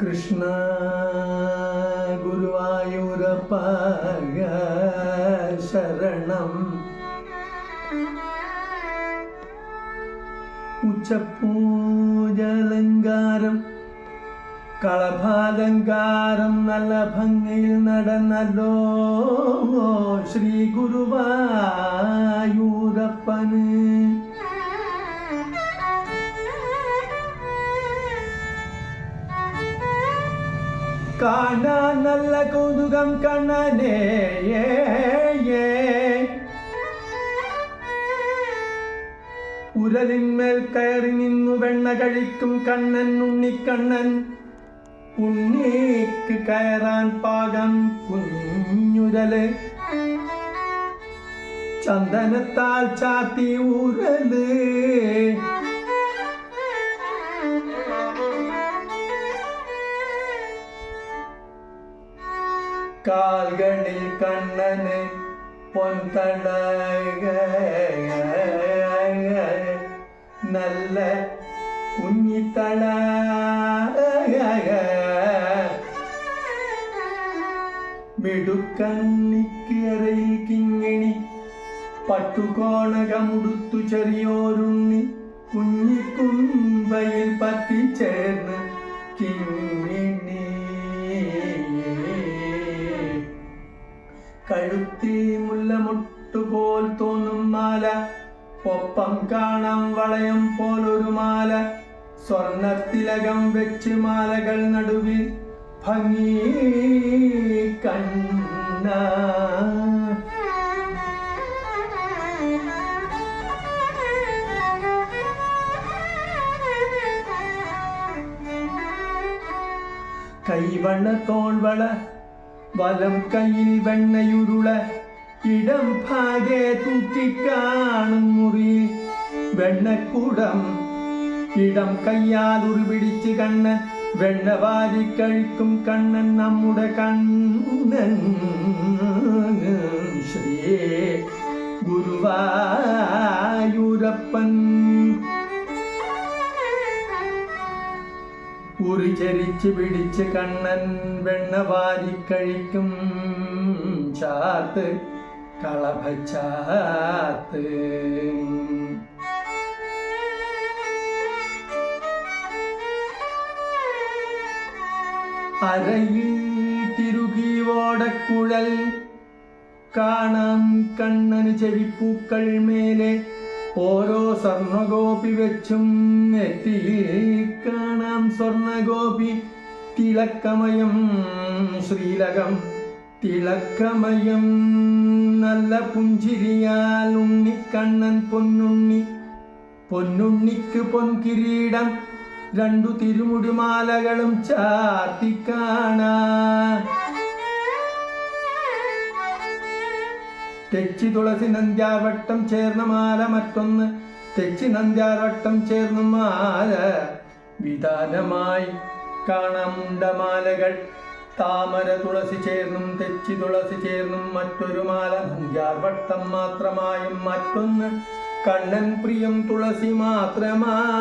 കൃഷ്ണ ഗുരുവായൂരപ്പ ശരണം ഉച്ചപ്പൂജലങ്കാരം കളഭാലങ്കാരം നല്ല ഭംഗിയിൽ നടന്നല്ലോ ശ്രീ ഗുരുവായൂരപ്പന്. കാണാൻ നല്ല കൗതുകം കണ്ണനേ. ഉരലിന്മേൽ കയറി നിന്നു വെണ്ണ കഴിക്കും കണ്ണൻ ഉണ്ണിക്കണ്ണൻ. ഉണ്ണിക്ക് കയറാൻ പാകം കുഞ്ഞുരൽ. ചന്ദനത്താൽ ചാത്തി ഉരൽ. കാൽകളിൽ കണ്ണന് പൊൻതടക നല്ല കുഞ്ഞിത്തട മിടുക്കണ്ണിക്കറയിൽ കിങ്ങിണി പട്ടുകോണകമുടുത്തു ചെറിയോരുണ്ണി കുഞ്ഞിക്കുമ്പയിൽ പറ്റിച്ചേർന്ന് കിങ്ങിണി മുല്ലമുട്ടുപോൽ തോന്നും മാല. ഒപ്പം കാണാം വളയം പോലൊരു മാല. സ്വർണത്തിലകം വെച്ച് മാലകൾ നടുവിൽ ഭംഗി കണ്ണ. കൈവണ്ണ തോൾവള വലം കയ്യിൽ വെണ്ണയുരുള. ഇടം ഭാഗെ തൂക്കിക്കാണും മുറി. വെണ്ണക്കൂടം ഇടം കയ്യാൽ ഉരുപിടിച്ച് കണ്ണൻ വെണ്ണ വാരി കഴിക്കും കണ്ണൻ നമ്മുടെ കണ്ണൻ. ശ്രീ ഗുരുവായൂരപ്പൻ. ഉറി ചരിച്ച് പിടിച്ച് കണ്ണൻ വെണ്ണ വാരി കഴിക്കും ചാർത്ത്. കളഭച്ചാർത്ത് അരയിൽ തിരുകി ഓടക്കുഴൽ കാണാം കണ്ണന് ചെവിപ്പൂക്കൾ മേലെ ഓരോ സ്വർണഗോപി വെച്ചും നെറ്റിയിൽ കാണാം സ്വർണഗോപി തിളക്കമയം ശ്രീലകം. തിളക്കമയം നല്ല പുഞ്ചിരിയാൽ ഉണ്ണിക്കണ്ണൻ പൊന്നുണ്ണി പൊന്നുണ്ണിക്ക് പൊൻകിരീടം രണ്ടു തിരുമുടിമാലകളും ചാർത്തിക്കാണാ തെച്ചി തുളസി നന്ദ്യാവട്ടം ചേർന്ന മാല മറ്റൊന്ന് തെച്ചി നന്ദ്യാവട്ടം ചേർന്ന മാല. വിധാനമായി കാണാമുണ്ട മാലകൾ. താമര തുളസി ചേർന്നും തെച്ചി തുളസി ചേർന്നും മറ്റൊരു മാല നന്ദ്യാർവട്ടം മാത്രമായും മറ്റൊന്ന് കണ്ണൻ പ്രിയം തുളസി മാത്രമായും.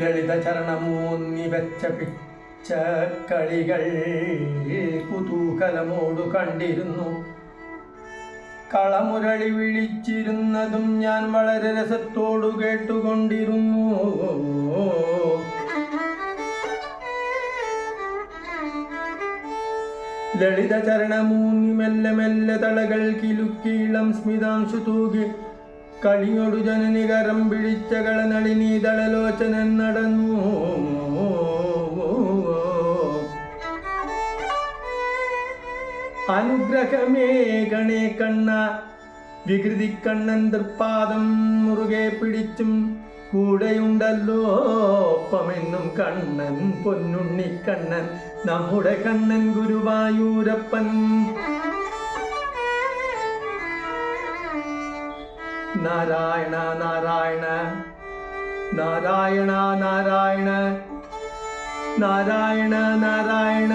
ലളിത ചരണമൂന്നി വെച്ച പിച്ച കളികൾ കുതൂഹലമോടു കണ്ടിരുന്നു. കളമുരളി വിളിച്ചിരുന്നതും ഞാൻ വളരെ രസത്തോടു കേട്ടുകൊണ്ടിരുന്നു. ലളിത ചരണമൂന്നി മെല്ലെ മെല്ലെ തളകൾ കിലുക്കിയിളം സ്മിതാംശു തൂകി. കളിയൊടു ജനനികരം പിടിച്ച കളനളിനീ തളലോചനൻ നടന്നു. അനുഗ്രഹമേ ഗണേ കണ്ണ. വികൃതി കണ്ണൻ തൃപ്പാദം മുറുകെ പിടിച്ചും കൂടെയുണ്ടല്ലോ ഒപ്പമെന്നും കണ്ണൻ പൊന്നുണ്ണി കണ്ണൻ നമ്മുടെ കണ്ണൻ ഗുരുവായൂരപ്പൻ. നാരായണ നാരായണ നാരായണ നാരായണ നാരായണ നാരായണ.